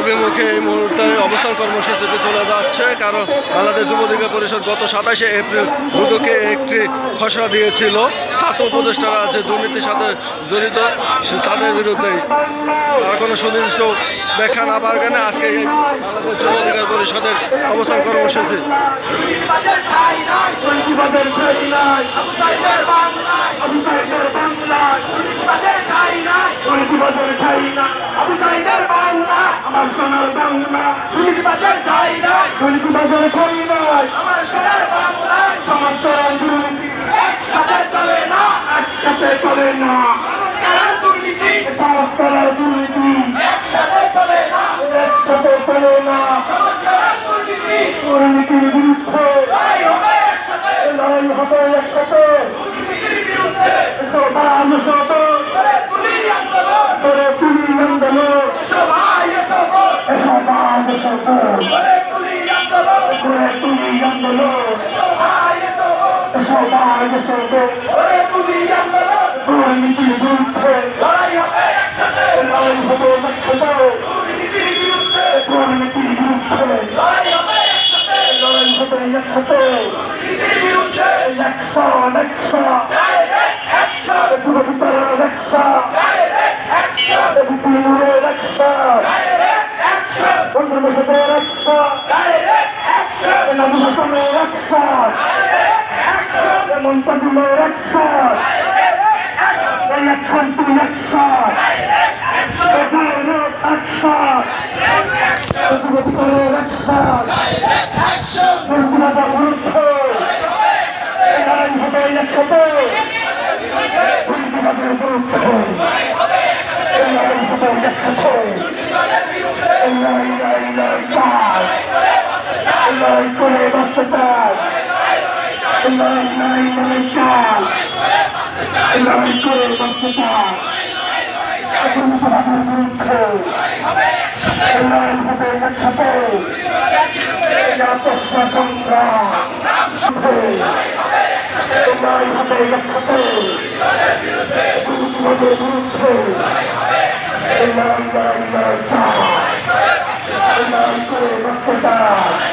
অভিমুখে এই মুহূর্তে অবস্থান কর্মসূচিতে চলে যাচ্ছে, কারণ বাংলাদেশ যুব অধিকার পরিষদ গত সাতাশে এপ্রিল দুদকে একটি খসড়া দিয়েছিল। ছাত্র উপদেষ্টারা আছে দুর্নীতির সাথে জড়িত তাদের বিরুদ্ধেই তার কোনো সুনির্দিষ্ট ব্যাখ্যা না পাওয়ার কারণে আজকে এই বাংলাদেশ যুব অধিকার পরিষদের অবস্থান কর্মসূচি। বাংলা। আমার সোনার দুর্নীতি একসাথে চলে না। একসাথে চলে না। সংস্কার দুর্নীতি। সংস্কার দুর্নীতি একসাথে চলে না একসাথে চলে না সংস্কার দুর্নীতি দুর্নীতির বিরুদ্ধে লড়াই হবে একসাথে লড়াই হবে একসাথে দুর্নীতির বিরুদ্ধে সবাই এসো করে তুলি আন্দোলন করে তুলি আন্দোলন সবাই এসো সবাই এসো করে তুলি আন্দোলন সবাই এসো সবাই এসো করে তুলি আন্দোলন দুর্নীতির বিরুদ্ধে লড়াই হবে একসাথে লড়াই হবে একসাথে দুর্নীতির বিরুদ্ধে দুর্নীতির বিরুদ্ধে লড়াই হবে একসাথে লড়াই হবে একসাথে দুর্নীতির বিরুদ্ধে action action direct action direct action মন্তাজুলের action এই action to action direct action যুবকদের অ্যাকশন দুর্গুণতার বিরুদ্ধে লড়াই হবে একসাথে দুর্নীতিবাদের বিরুদ্ধে লড়াই হবে একসাথে লড়াই লড়াই লড়াই চাই লড়াই করে বাঁচতে চাই লড়াই লড়াই লড়াই চাই লড়াই করে বাঁচতে চাই দুর্নীতিবাদের বিরুদ্ধে লড়াই হবে একসাথে সংগ্রাম লড়াই হবে একসাথে দুর্নীতিবাদের বিরুদ্ধে লড়াই লড়াই লড়াই চাই লড়াই করে বাঁচতে চাই